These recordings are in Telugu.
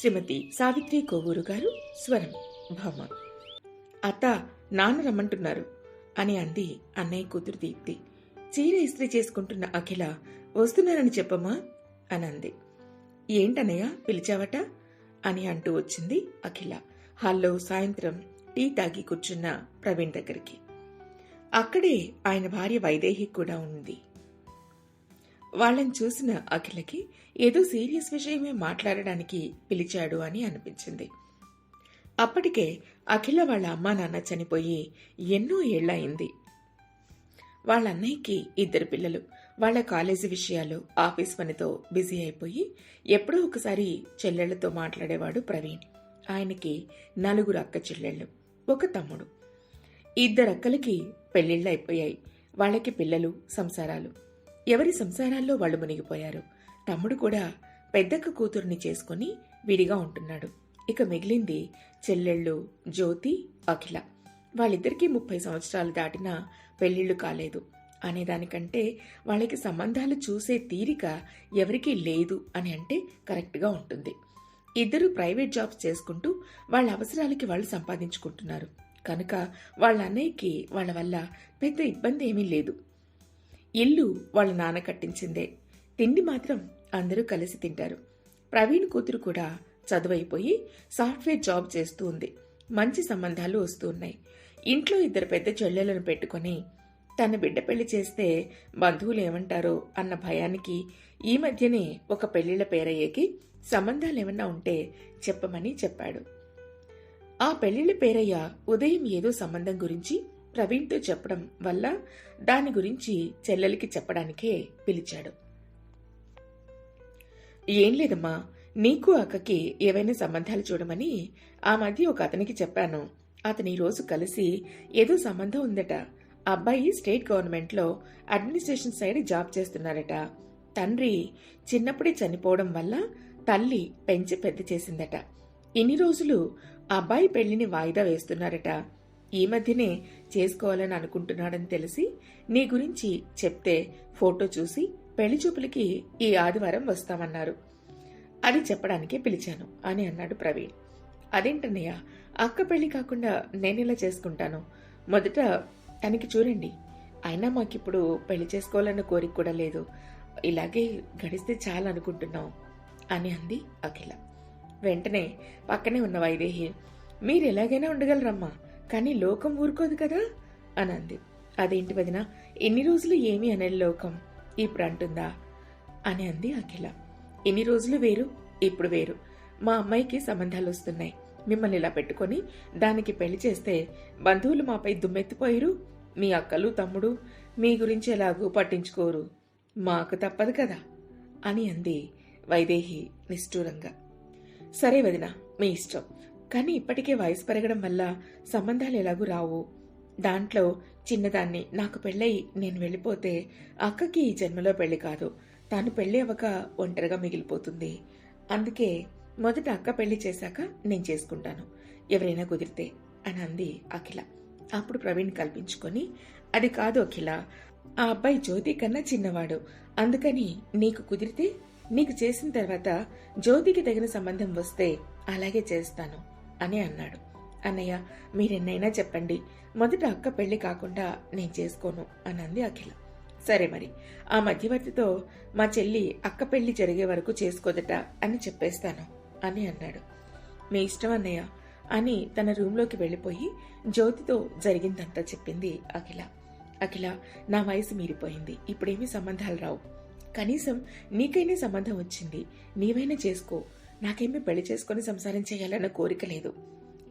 శ్రీమతి సావిత్రి కోవూరు గారు స్వరం భామ అత్త నాన్న రమ్మంటున్నారు అని అంది అన్నయ్య కూతురు దీప్తి. చీర ఇస్త్రీ చేసుకుంటున్న అఖిల వస్తున్నారని చెప్పమ్మా అని అంది. ఏంటన్నయ్య పిలిచావట? అని అంటూ వచ్చింది అఖిల. హాల్లో సాయంత్రం టీ తాగి కూర్చున్న ప్రవీణ్ దగ్గరికి. అక్కడే ఆయన భార్య వైదేహి కూడా ఉంది. వాళ్ళని చూసిన అఖిలకి ఏదో సీరియస్ విషయమే మాట్లాడడానికి పిలిచాడు అని అనిపించింది. అప్పటికే అఖిల వాళ్ళ అమ్మా నాన్న చనిపోయి ఎన్నో ఏళ్ళయింది వాళ్ళ అన్నయ్యకి ఇద్దరు పిల్లలు. వాళ్ళ కాలేజీ విషయాలు ఆఫీస్ పనితో బిజీ అయిపోయి ఎప్పుడో ఒకసారి చెల్లెళ్ళతో మాట్లాడేవాడు ప్రవీణ్. ఆయనకి నలుగురు అక్క చెల్లెళ్ళు ఒక తమ్ముడు. ఇద్దరు అక్కలకి పెళ్ళిళ్ళు అయిపోయాయి. వాళ్ళకి పిల్లలు సంసారాలు. ఎవరి సంసారాల్లో వాళ్ళు మునిగిపోయారు? తమ్ముడు కూడా పెద్దక్క కూతుర్ని చేసుకుని విడిగా ఉంటున్నాడు. ఇక మిగిలింది చెల్లెళ్ళు జ్యోతి అఖిల. వాళ్ళిద్దరికీ ముప్పై సంవత్సరాలు దాటినా పెళ్ళిళ్ళు కాలేదు. అనేదానికంటే వాళ్ళకి సంబంధాలు చూసే తీరిక ఎవరికీ లేదు అని అంటే కరెక్ట్గా ఉంటుంది. ఇద్దరు ప్రైవేట్ జాబ్స్ చేసుకుంటూ వాళ్ళ అవసరాలకి వాళ్ళు సంపాదించుకుంటున్నారు. కనుక వాళ్ళ అన్నయ్యకి వాళ్ళ వల్ల పెద్ద ఇబ్బంది ఏమీ లేదు. ఇల్లు వాళ్ళ నాన్న కట్టించిందే. తిండి మాత్రం అందరూ కలిసి తింటారు. ప్రవీణ్ కూతురు కూడా చదువైపోయి సాఫ్ట్వేర్ జాబ్ చేస్తూ ఉంది. మంచి సంబంధాలు వస్తూ ఉన్నాయి. ఇంట్లో ఇద్దరు పెద్ద చెల్లెలను పెట్టుకొని తన బిడ్డ పెళ్ళి చేస్తే బంధువులు ఏమంటారో అన్న భయానికి ఈ మధ్యనే ఒక పెళ్ళిళ్ళ పేరయ్యకి సంబంధాలేమన్నా ఉంటే చెప్పమని చెప్పాడు. ఆ పెళ్ళిళ్ళ పేరయ్య ఉదయం ఏదో సంబంధం గురించి ప్రవీణ్తో చెప్పడం వల్ల దాని గురించి చెల్లెలికి చెప్పడానికే పిలిచాడు. ఏం లేదమ్మా నీకు అక్కకి ఏవైనా సంబంధాలు చూడమని ఆ మధ్య ఒక అతనికి చెప్పాను. అతని ఈరోజు రోజు కలిసి ఏదో సంబంధం ఉందట. అబ్బాయి స్టేట్ గవర్నమెంట్లో అడ్మినిస్ట్రేషన్ సైడ్ జాబ్ చేస్తున్నారట. తండ్రి చిన్నప్పుడే చనిపోవడం వల్ల తల్లి పెంచి పెద్ద చేసిందట. ఇన్ని రోజులు అబ్బాయి పెళ్ళిని వాయిదా వేస్తున్నారట. ఈ మధ్యనే చేసుకోవాలని అనుకుంటున్నాడని తెలిసి నీ గురించి చెప్తే ఫోటో చూసి పెళ్ళి చూపులకి ఈ ఆదివారం వస్తామన్నారు. అది చెప్పడానికే పిలిచాను అని అన్నాడు ప్రవీణ్. అదేంటన్నయ్య అక్క పెళ్ళి కాకుండా నేనెలా చేసుకుంటాను? మొదట తనకి చూడండి. అయినా మాకిప్పుడు పెళ్ళి చేసుకోవాలన్న కోరిక కూడా లేదు. ఇలాగే గడిస్తే చాలా అనుకుంటున్నాం అని అంది అఖిల. వెంటనే పక్కనే ఉన్న వైదేహి మీరు ఎలాగైనా ఉండగలరమ్మా. కానీ లోకం ఊరుకోదు కదా? అని అంది అదేంటి వదిన? ఎన్ని రోజులు ఏమి అనే లోకం. ఇప్పుడు అంటుందా? అని అంది అఖిల. ఎన్ని రోజులు వేరు ఇప్పుడు వేరు. మా అమ్మాయికి సంబంధాలు వస్తున్నాయి. మిమ్మల్ని ఇలా పెట్టుకొని దానికి పెళ్ళి చేస్తే బంధువులు మాపై దుమ్మెత్తిపోయిరు. మీ అక్కలు తమ్ముడు మీ గురించి ఎలాగూ పట్టించుకోరు. మాకు తప్పదు కదా? అని అంది వైదేహి నిష్ఠూరంగా. సరే వదిన మీ ఇష్టం. కానీ ఇప్పటికే వయసు పెరగడం వల్ల సంబంధాలు ఎలాగూ రావు. దాంట్లో చిన్నదాన్ని నాకు పెళ్ళయి నేను వెళ్ళిపోతే అక్కకి ఈ జన్మలో పెళ్ళి కాదు. తాను పెళ్ళి అవ్వక ఒంటరిగా మిగిలిపోతుంది. అందుకే మొదట అక్క పెళ్ళి చేశాక నేను చేసుకుంటాను. ఎవరైనా కుదిరితే అని అంది అఖిల. అప్పుడు ప్రవీణ్ కల్పించుకొని అది కాదు అఖిల ఆ అబ్బాయి జ్యోతి కన్నా చిన్నవాడు. అందుకని నీకు కుదిరితే నీకు చేసిన తర్వాత జ్యోతికి తగిన సంబంధం వస్తే అలాగే చేస్తాను. అని అన్నాడు. అన్నయ్య మీరెన్నైనా చెప్పండి. మొదట అక్క పెళ్ళి కాకుండా నేను చేసుకోను అనంది అఖిల. సరే మరి. ఆ మధ్యవర్తితో మా చెల్లి అక్క పెళ్ళి జరిగే వరకు చేసుకోదట అని చెప్పేస్తాను అని అన్నాడు. మీ ఇష్టం అన్నయ్య అని తన రూంలోకి వెళ్ళిపోయి జ్యోతితో జరిగిందంతా చెప్పింది అఖిల. అఖిల నా వయసు మీరిపోయింది. ఇప్పుడేమీ సంబంధాలు రావు. కనీసం నీకైనా సంబంధం వచ్చింది. నీవైనా చేసుకో. నాకేమీ పెళ్ళి చేసుకుని సంసారం చేయాలన్న కోరిక లేదు.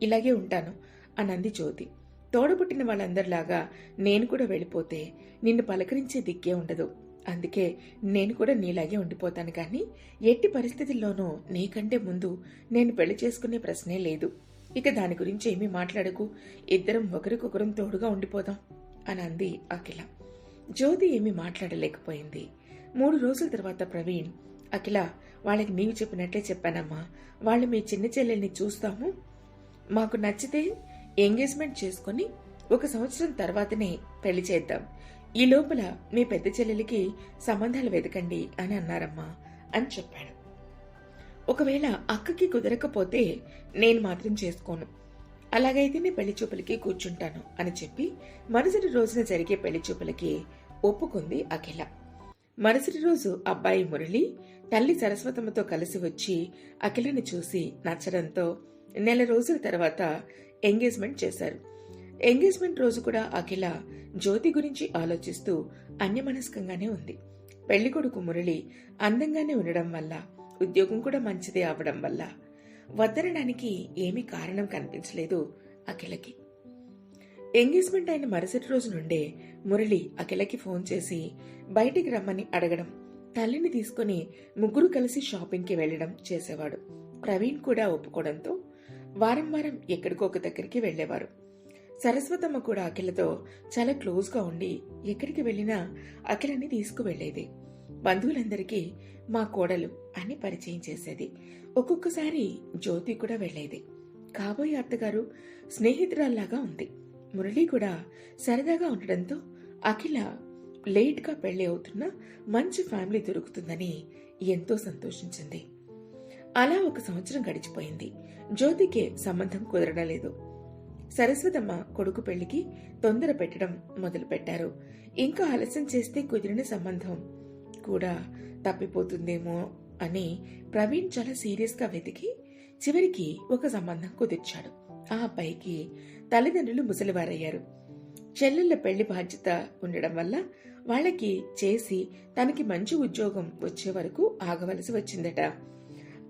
ఇలాగే ఉంటాను అనంది జ్యోతి. తోడబుట్టిన వాళ్ళందరిలాగా నేను కూడా వెళ్ళిపోతే నిన్ను పలకరించే దిక్కే ఉండదు. అందుకే నేను కూడా నీలాగే ఉండిపోతాను కానీ ఎట్టి పరిస్థితుల్లోనూ నీకంటే ముందు నేను పెళ్ళి చేసుకునే ప్రశ్నే లేదు. ఇక దాని గురించి ఏమీ మాట్లాడకు. ఇద్దరం ఒకరికొకరం తోడుగా ఉండిపోదాం అని అంది అఖిల. జ్యోతి ఏమీ మాట్లాడలేకపోయింది. మూడు రోజుల తర్వాత ప్రవీణ్ అఖిల వాళ్ళకి నీవు చెప్పినట్లే చెప్పానమ్మా. వాళ్ళు మీ చిన్న చెల్లెల్ని చూస్తాము. మాకు నచ్చితే ఎంగేజ్మెంట్ చేసుకుని ఒక సంవత్సరం తర్వాతనే పెళ్ళి చేద్దాం. ఈ లోపల మీ పెద్ద చెల్లెలికి సంబంధాలు వెతకండి అని అన్నారమ్మా అని చెప్పాడు. ఒకవేళ అక్కకి కుదరకపోతే నేను మాత్రం చేసుకోను. అలాగైతే నేను పెళ్ళి చూపులకి కూర్చుంటాను అని చెప్పి మరుసటి రోజున జరిగే పెళ్ళి చూపులకి ఒప్పుకుంది అఖిల. మరుసటి రోజు అబ్బాయి మురళి తల్లి సరస్వతమ్మతో కలిసి వచ్చి అఖిలని చూసి నచ్చడంతో నెల రోజుల తర్వాత ఎంగేజ్మెంట్ చేశారు. ఎంగేజ్మెంట్ రోజు కూడా అఖిల జ్యోతి గురించి ఆలోచిస్తూ అన్యమనస్కంగానే ఉంది. పెళ్ళికొడుకు మురళి అందంగానే ఉండడం వల్ల ఉద్యోగం కూడా మంచిదే అవడం వల్ల వద్దనడానికి ఏమీ కారణం కనిపించలేదు అఖిలకి. ఎంగేజ్మెంట్ అయిన మరుసటి రోజు నుండే మురళి అఖిలకి ఫోన్ చేసి బయటికి రమ్మని అడగడం తల్లిని తీసుకుని ముగ్గురు కలిసి షాపింగ్కి వెళ్ళడం చేసేవాడు. ప్రవీణ్ కూడా ఒప్పుకోవడంతో వారం వారం ఎక్కడికో ఒక దగ్గరికి వెళ్ళేవారు సరస్వతమ్మ కూడా అఖిలతో చాలా క్లోజ్గా ఉండి ఎక్కడికి వెళ్ళినా అఖిలని తీసుకువెళ్ళేది బంధువులందరికీ మా కోడలు అని పరిచయం చేసేది. ఒక్కొక్కసారి జ్యోతి కూడా వెళ్ళేది కాబోయే అత్తగారు స్నేహితురాల్లాగా ఉంది. మురళి కూడా సరదాగా ఉండడంతో అఖిల లేట్గా పెళ్ళి అవుతున్న మంచి ఫ్యామిలీ దొరుకుతుందని ఎంతో సంతోషించింది. అలా ఒక సంవత్సరం గడిచిపోయింది. జ్యోతికి సంబంధం కుదరడం లేదు సరస్వతమ్మ కొడుకు పెళ్ళికి తొందర పెట్టడం మొదలు పెట్టారు ఇంకా ఆలస్యం చేస్తే కుదిరిన సంబంధం కూడా తప్పిపోతుందేమో అని ప్రవీణ్ చాలా సీరియస్గా వెతికి చివరికి ఒక సంబంధం కుదిర్చాడు. ఆ అబ్బాయికి తల్లిదండ్రులు ముసలివారయ్యారు. చెల్లెళ్ళ పెళ్ళి బాధ్యత ఉండడం వల్ల వాళ్ళకి చేసి తనకి మంచి ఉద్యోగం వచ్చే వరకు ఆగవలసి వచ్చిందట.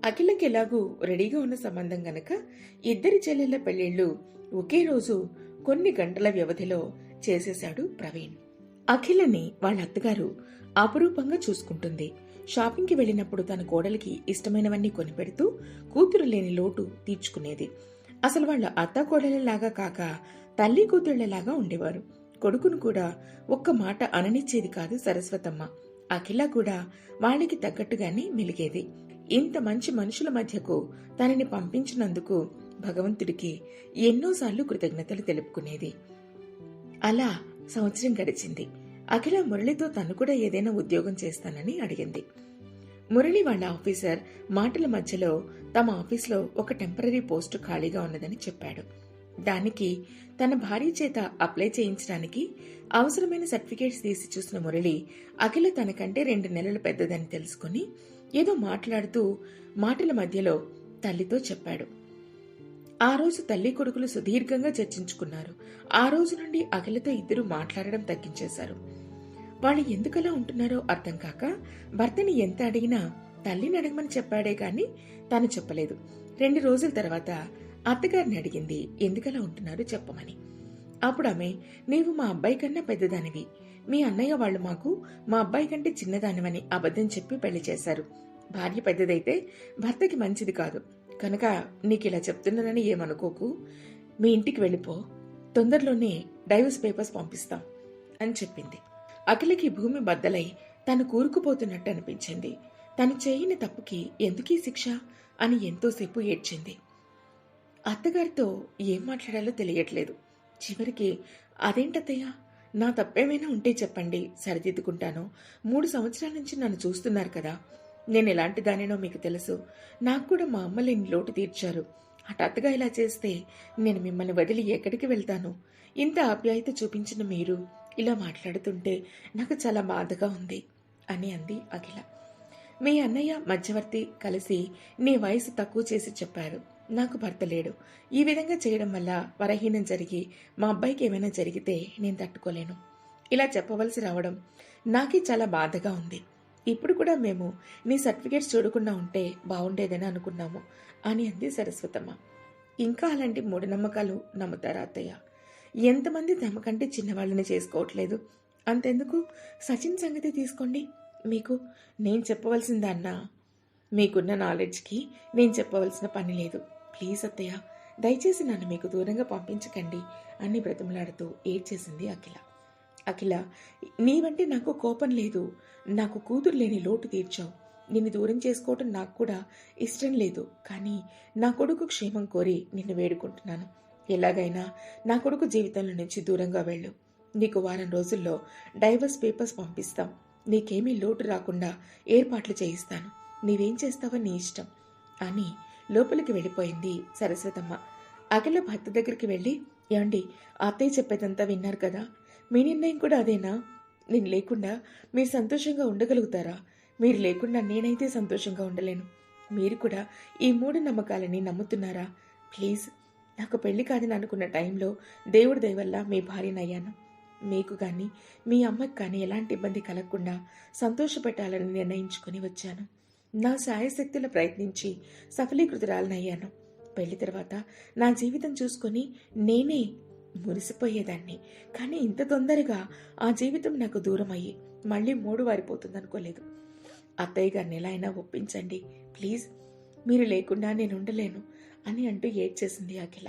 అఖిలకి ఎలాగూ రెడీగా ఉన్న సంబంధం గనక ఇద్దరి చెల్లెళ్ళ పెళ్ళిళ్ళు ఒకే రోజు కొన్ని గంటల వ్యవధిలో చేసేశాడు ప్రవీణ్. అఖిలని వాళ్ళ అత్తగారు అపురూపంగా చూసుకుంటుంది. షాపింగ్కి వెళ్ళినప్పుడు తన కోడలికి ఇష్టమైనవన్నీ కొనిపెడుతూ కూతురు లేని లోటు తీర్చుకునేది. అసలు వాళ్ళ అత్త కోడలలాగా కాక తల్లి కూతుళ్ళలాగా ఉండేవారు. కొడుకును కూడా ఒక్క మాట అననిచ్చేది కాదు సరస్వతమ్మ. అఖిల కూడా వాళ్ళకి తగ్గట్టుగానే మెలిగేది. ఇంత మంచి మనుషుల మధ్యకు తనని పంపించినందుకు భగవంతుడికి ఎన్నోసార్లు కృతజ్ఞతలు తెలుపుకునేది. అలా సంవత్సరం గడిచింది. అఖిల మురళితో తను కూడా ఏదైనా ఉద్యోగం చేస్తానని అడిగింది. మురళి వాళ్ళ ఆఫీసర్ మాటల మధ్యలో తమ ఆఫీస్లో ఒక టెంపరీ పోస్టు ఖాళీగా ఉన్నదని చెప్పాడు. దానికి తన భార్య చేత అప్లై చేయించడానికి అవసరమైన సర్టిఫికేట్స్ తీసి చూసిన మురళి అఖిల తనకంటే రెండు నెలలు పెద్దదని తెలుసుకుని ఏదో మాట్లాడుతూ మాటల మధ్యలో తల్లితో చెప్పాడు. ఆ రోజు తల్లి కొడుకులు సుదీర్ఘంగా చర్చించుకున్నారు. ఆ రోజు నుండి అఖిలతో ఇద్దరు మాట్లాడడం తగ్గించేశారు. వాళ్ళు ఎందుకలా ఉంటున్నారో అర్థం కాక భర్తని ఎంత అడిగినా తల్లిని అడగమని చెప్పాడే గాని తాను చెప్పలేదు. రెండు రోజుల తర్వాత అత్తగారిని అడిగింది ఎందుకలా ఉంటున్నారో చెప్పమని? అప్పుడు ఆమె నీవు మా అబ్బాయి కన్నా పెద్దదానివి. మీ అన్నయ్య వాళ్ళు మాకు మా అబ్బాయి కంటే చిన్నదానివని అబద్ధం చెప్పి పెళ్ళి చేశారు. భార్య పెద్దదైతే భర్తకి మంచిది కాదు. కనుక నీకు ఇలా చెప్తున్నానని ఏమనుకోకు. మీ ఇంటికి వెళ్ళిపో. తొందరలోనే డైవర్స్ పేపర్స్ పంపిస్తాం. అని చెప్పింది. అఖిలకి భూమి బద్దలై తను కూరుకుపోతున్నట్టు అనిపించింది. తను చేయని తప్పుకి ఎందుకీ శిక్ష? అని ఎంతోసేపు ఏడ్చింది. అత్తగారితో ఏం మాట్లాడాలో తెలియట్లేదు. చివరికి అదేంటత్తయ్య? నా తప్పేమైనా ఉంటే చెప్పండి సరిదిద్దుకుంటాను. మూడు సంవత్సరాల నుంచి నన్ను చూస్తున్నారు కదా. నేను ఎలాంటి దానినో మీకు తెలుసు. నాకు కూడా మా అమ్మ లేని లోటు తీర్చారు. హఠాత్తుగా ఇలా చేస్తే నేను మిమ్మల్ని వదిలి ఎక్కడికి వెళ్తాను? ఇంత ఆప్యాయత చూపించిన మీరు ఇలా మాట్లాడుతుంటే నాకు చాలా బాధగా ఉంది అని అంది అఖిల. మీ అన్నయ్య మధ్యవర్తి కలిసి నీ వయసు తక్కువ చేసి చెప్పారు. నాకు భర్త లేడు. ఈ విధంగా చేయడం వల్ల వరహీనం జరిగి మా అబ్బాయికి ఏమైనా జరిగితే నేను తట్టుకోలేను. ఇలా చెప్పవలసి రావడం నాకే చాలా బాధగా ఉంది. ఇప్పుడు కూడా మేము నీ సర్టిఫికేట్స్ చూడకుండా ఉంటే బాగుండేదని అనుకున్నాము అని అంది సరస్వతమ్మ. ఇంకా అలాంటి మూఢనమ్మకాలు నమ్ముతారా అత్తయ్య? ఎంతమంది తమకంటే చిన్నవాళ్ళని చేసుకోవట్లేదు. అంతెందుకు? సచిన్ సంగతి తీసుకోండి. మీకు నేను చెప్పవలసిందన్నా మీకున్న నాలెడ్జ్కి నేను చెప్పవలసిన పని లేదు. ప్లీజ్ అత్తయ్య దయచేసి నన్ను మీకు దూరంగా పంపించకండి అని బ్రతిమలాడుతూ ఏడ్చేసింది అఖిల. అఖిల నీవంటే నాకు కోపం లేదు. నాకు కూతురు లేని లోటు తీర్చావు. నిన్ను దూరం చేసుకోవటం నాకు కూడా ఇష్టం లేదు. కానీ నా కొడుకు క్షేమం కోరి నిన్ను వేడుకుంటున్నాను. ఎలాగైనా నా కొడుకు జీవితంలో నుంచి దూరంగా వెళ్ళు. నీకు వారం రోజుల్లో డైవర్స్ పేపర్స్ పంపిస్తాం. నీకేమీ లోటు రాకుండా ఏర్పాట్లు చేయిస్తాను. నీవేం చేస్తావో నీ ఇష్టం. అని లోపలికి వెళ్ళిపోయింది సరస్వతమ్మ. అఖిల భర్త దగ్గరికి వెళ్ళి ఏమండి అత్తయ్య చెప్పేదంతా విన్నారు కదా? మీ నిర్ణయం కూడా అదేనా? నేను లేకుండా మీరు సంతోషంగా ఉండగలుగుతారా? మీరు లేకుండా నేనైతే సంతోషంగా ఉండలేను. మీరు కూడా ఈ మూఢ నమ్మకాలని నమ్ముతున్నారా? ప్లీజ్ నాకు పెళ్ళి కాదని అనుకున్న టైంలో దేవుడి దయవల్ల మీ భార్యనయ్యాను. మీకు కానీ మీ అమ్మకి కానీ ఎలాంటి ఇబ్బంది కలగకుండా సంతోషపెట్టాలని నిర్ణయించుకుని వచ్చాను. నా సాయశక్తుల ప్రయత్నించి సఫలీకృతురాలనయ్యాను. పెళ్ళి తర్వాత నా జీవితం చూసుకొని నేనే మురిసిపోయేదాన్ని. కానీ ఇంత తొందరగా ఆ జీవితం నాకు దూరం అయ్యి మళ్ళీ మూడు వారిపోతుంది అనుకోలేదు అత్తయ్య గారిని ఎలా అయినా ఒప్పించండి. ప్లీజ్ మీరు లేకుండా నేను ఉండలేను. అని అంటూ ఏడ్చేసింది అఖిల.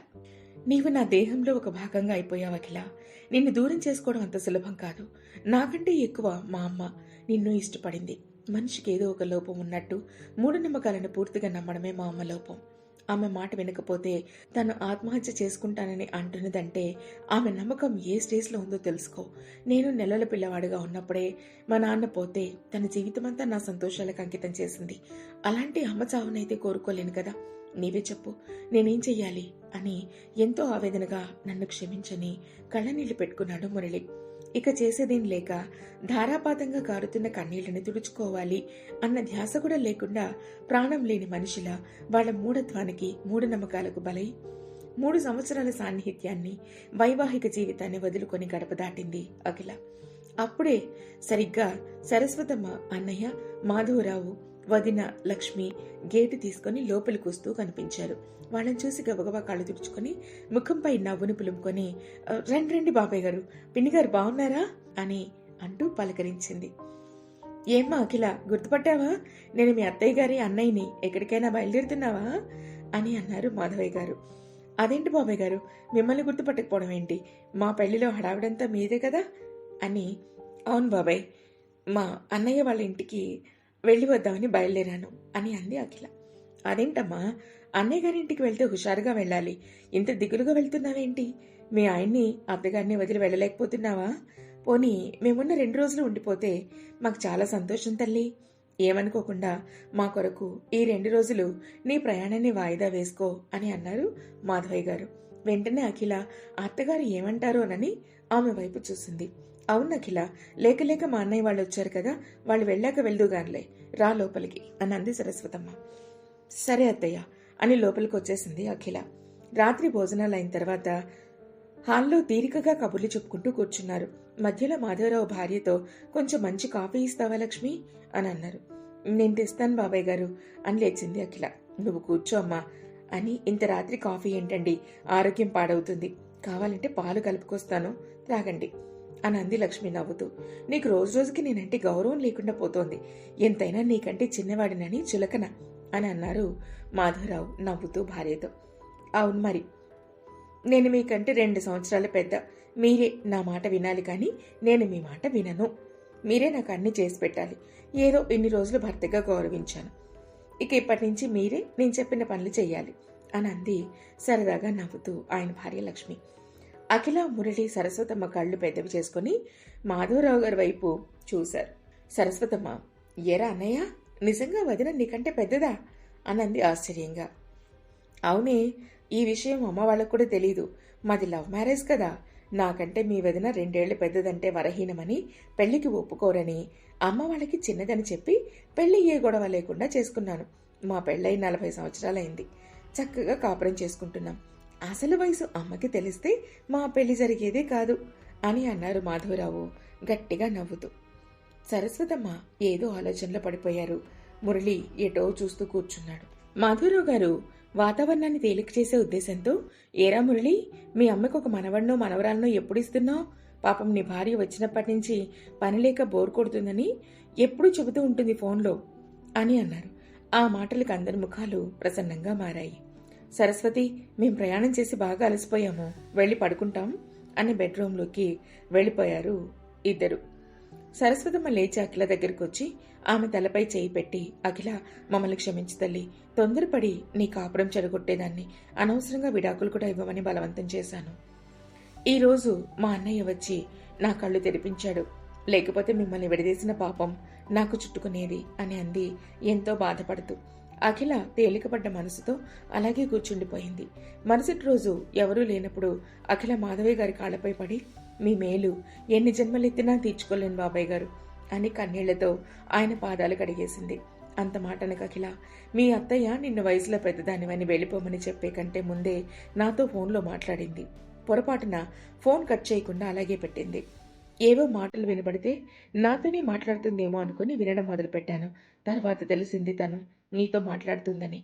నీవు నా దేహంలో ఒక భాగంగా అయిపోయావు అఖిల. నిన్ను దూరం చేసుకోవడం అంత సులభం కాదు. నాకంటే ఎక్కువ మా అమ్మ నిన్ను ఇష్టపడింది. మనిషికి ఏదో ఒక లోపం ఉన్నట్టు మూఢనమ్మకాలను పూర్తిగా నమ్మడమే మా అమ్మ లోపం. ఆమె మాట వినకపోతే తను ఆత్మహత్య చేసుకుంటానని అంటున్నదంటే ఆమె నమ్మకం ఏ స్టేజ్లో ఉందో తెలుసుకో. నేను నెలల పిల్లవాడిగా ఉన్నప్పుడే మా నాన్న పోతే తన జీవితమంతా నా సంతోషాలకు అంకితం చేసింది. అలాంటి అమ్మ చావునైతే కోరుకోలేను కదా. నీవే చెప్పు. నేనేం చెయ్యాలి? అని ఎంతో ఆవేదనగా నన్ను క్షమించని కళ్ళనీళ్ళు పెట్టుకున్నాడు మురళి. ఇక చేసేదేం లేక ధారాపాతంగా కారుతున్న కన్నీళ్ళను తుడుచుకోవాలి అన్న ధ్యాస కూడా లేకుండా ప్రాణం లేని మనిషిలా వాళ్ళ మూఢత్వానికి మూఢనమ్మకాలకు బలై మూడు సంవత్సరాల సాన్నిహిత్యాన్ని వైవాహిక జీవితాన్ని వదులుకొని గడప దాటింది అఖిల. అప్పుడే సరిగ్గా సరస్వతమ్మ అన్నయ్య మాధవరావు వదిన లక్ష్మి గేటు తీసుకుని లోపలి కూస్తూ కనిపించారు. వాళ్ళని చూసి గబగబా కళ్ళు తుడుచుకొని ముఖంపై నవ్వును పులుముకొని రండి రండి బాబాయ్ గారు పిన్ని గారు బాగున్నారా? అని అంటూ పలకరించింది. ఏమ్మా అఖిల గుర్తుపట్టావా? నేను మీ అత్తయ్య గారి అన్నయ్యని ఎక్కడికైనా బయలుదేరుతున్నావా? అని అన్నారు మాధవయ్య గారు. అదేంటి బాబాయ్ గారు మిమ్మల్ని గుర్తుపట్టకపోవడం ఏంటి? మా పెళ్ళిలో హడావిడంతా మీదే కదా? అని అవును బాబాయ్ మా అన్నయ్య వాళ్ళ ఇంటికి వెళ్ళి వద్దామని బయలుదేరాను అని అంది అఖిల. అదేంటమ్మా? అన్నయ్య గారి ఇంటికి వెళ్తే హుషారుగా వెళ్ళాలి. ఇంత దిగులుగా వెళ్తున్నావేంటి? మీ ఆయన్ని అత్తగారిని వదిలి వెళ్ళలేకపోతున్నావా? పోనీ మేమున్న రెండు రోజులు ఉండిపోతే మాకు చాలా సంతోషం తల్లి. ఏమనుకోకుండా మా కొరకు ఈ రెండు రోజులు నీ ప్రయాణాన్ని వాయిదా వేసుకో అని అన్నారు మాధవయ్య గారు. వెంటనే అఖిల అత్తగారు ఏమంటారోనని ఆమె వైపు చూసింది. అవును అఖిల. లేక లేక మా అన్నయ్య వాళ్ళు వచ్చారు కదా వాళ్ళు వెళ్ళాక వెళ్దుగానిలే రా లోపలికి అని అంది సరస్వతమ్మ. సరే అత్తయ్య అని లోపలికి వచ్చేసింది అఖిల. రాత్రి భోజనాలు అయిన తర్వాత హాల్లో తీరికగా కబుర్లు చెప్పుకుంటూ కూర్చున్నారు. మధ్యలో మాధవరావు భార్యతో కొంచెం మంచి కాఫీ ఇస్తావా లక్ష్మి? అని అన్నారు. నేను తెస్తాను బాబాయ్ గారు అని లేచింది అఖిల. నువ్వు కూర్చో అమ్మా అని ఇంత రాత్రి కాఫీ ఏంటండి? ఆరోగ్యం పాడవుతుంది. కావాలంటే పాలు కలుపుకొస్తాను. త్రాగండి. అని అంది లక్ష్మి నవ్వుతూ నీకు రోజు రోజుకి నేనంటే గౌరవం లేకుండా పోతోంది. ఎంతైనా నీకంటే చిన్నవాడినని చులకన అని అన్నారు మాధవరావు నవ్వుతూ భార్యతో. అవును మరి నేను మీకంటే రెండు సంవత్సరాల పెద్ద. మీరే నా మాట వినాలి కానీ నేను మీ మాట వినను. మీరే నాకు అన్ని చేసి పెట్టాలి. ఏదో ఇన్ని రోజులు భర్తగా గౌరవించాను. ఇక ఇప్పటి నుంచి మీరే నేను చెప్పిన పనులు చేయాలి అని అంది సరదాగా నవ్వుతూ ఆయన భార్య లక్ష్మి. అఖిల మురళి సరస్వతమ్మ కళ్ళు పెద్దవి చేసుకుని మాధవరావు గారి వైపు చూశారు. సరస్వతమ్మ ఏరా అన్నయ్య నిజంగా వదిన నీకంటే పెద్దదా? అనంది ఆశ్చర్యంగా. అవునే ఈ విషయం అమ్మ వాళ్ళకు కూడా తెలీదు. మాది లవ్ మ్యారేజ్ కదా. నాకంటే మీ వదిన రెండేళ్ళు పెద్దదంటే వరహీనమని పెళ్ళికి ఒప్పుకోరని అమ్మ వాళ్ళకి చిన్నదని చెప్పి పెళ్ళి ఏ గొడవ లేకుండా చేసుకున్నాను. మా పెళ్ళై నలభై సంవత్సరాలైంది. చక్కగా కాపురం చేసుకుంటున్నాం. అసలు వయసు అమ్మకి తెలిస్తే మా పెళ్ళి జరిగేదే కాదు అని అన్నారు మాధవరావు గట్టిగా నవ్వుతూ. సరస్వతమ్మ ఏదో ఆలోచనలో పడిపోయారు. మురళి ఎటో చూస్తూ కూర్చున్నాడు. మాధవరావు గారు వాతావరణాన్ని తేలిక చేసే ఉద్దేశంతో ఏరా మురళి మీ అమ్మకు ఒక మనవడినో మనవరాలనో ఎప్పుడు ఇస్తున్నావు? పాపం నీ భార్య వచ్చినప్పటి నుంచి పని లేక బోర్ కొడుతుందని ఎప్పుడూ చెబుతూ ఉంటుంది ఫోన్లో అని అన్నారు. ఆ మాటలకు అందరి ముఖాలు ప్రసన్నంగా మారాయి. సరస్వతి మేం ప్రయాణం చేసి బాగా అలసిపోయాము. వెళ్ళి పడుకుంటాం అని బెడ్రూమ్లోకి వెళ్ళిపోయారు ఇద్దరు. సరస్వతమ్మ లేచి అఖిల దగ్గరికి వచ్చి ఆమె తలపై చేయి పెట్టి అఖిల మమ్మల్ని క్షమించి తల్లి. తొందరపడి నీ కాపురం చెడగొట్టేదాన్ని. అనవసరంగా విడాకులు కూడా ఇవ్వమని బలవంతం చేశాను. ఈరోజు మా అన్నయ్య వచ్చి నా కళ్ళు తెరిపించాడు. లేకపోతే మిమ్మల్ని విడదీసిన పాపం నాకు చుట్టుకునేది అని అంది. ఎంతో బాధపడుతూ అఖిల తేలికపడ్డ మనసుతో అలాగే కూర్చుండిపోయింది. మరుసటి రోజు ఎవరూ లేనప్పుడు అఖిల మాధవయ్య గారి కాళ్ళపై పడి మీ మేలు ఎన్ని జన్మలెత్తినా తీర్చుకోలేను బాబాయ్ గారు అని కన్నీళ్ళతో ఆయన పాదాలు కడిగేసింది. అంత మాటనకు అఖిల మీ అత్తయ్య నిన్న వయసులో పెద్దదానివని వెళ్ళిపోమని చెప్పే కంటే ముందే నాతో ఫోన్లో మాట్లాడింది. పొరపాటున ఫోన్ కట్ చేయకుండా అలాగే పెట్టింది. ఏవో మాటలు వినబడితే నాతోనే మాట్లాడుతుందేమో అనుకుని వినడం మొదలుపెట్టాను. తర్వాత తెలిసింది తను నీతో మాట్లాడుతుందని.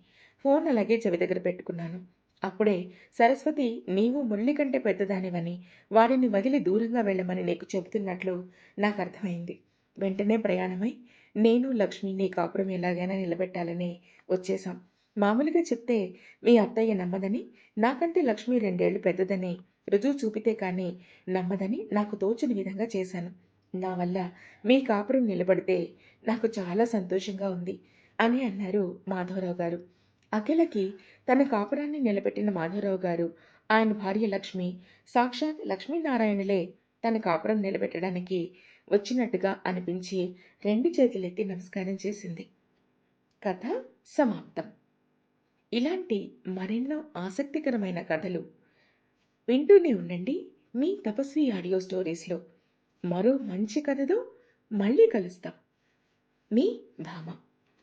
ఫోన్ అలాగే చెవి దగ్గర పెట్టుకున్నాను. అప్పుడే సరస్వతి నీవు మురళి కంటే పెద్దదానివని వారిని వదిలి దూరంగా వెళ్ళమని నీకు చెబుతున్నట్లు నాకు అర్థమైంది. వెంటనే ప్రయాణమై నేను లక్ష్మి నీ కాపురం ఎలాగైనా నిలబెట్టాలని వచ్చేసాం మామూలుగా చెప్తే మీ అత్తయ్య నమ్మదని నాకంటే లక్ష్మి రెండేళ్ళు పెద్దదని రుజువు చూపితే కానీ నమ్మదని నాకు తోచిన విధంగా చేశాను. నా వల్ల మీ కాపురం నిలబడితే నాకు చాలా సంతోషంగా ఉంది. అని అన్నారు మాధవరావు గారు. అఖిలకి తన కాపురాన్ని నిలబెట్టిన మాధవరావు గారు ఆయన భార్య లక్ష్మి సాక్షాత్ లక్ష్మీనారాయణలే తన కాపురం నిలబెట్టడానికి వచ్చినట్టుగా అనిపించి రెండు చేతులెత్తి నమస్కారం చేసింది. కథ సమాప్తం. ఇలాంటి మరెన్నో ఆసక్తికరమైన కథలు వింటూనే ఉండండి మీ తపస్వి ఆడియో స్టోరీస్లో. మరో మంచి కథతో మళ్ళీ కలుస్తాం. మీ భామ.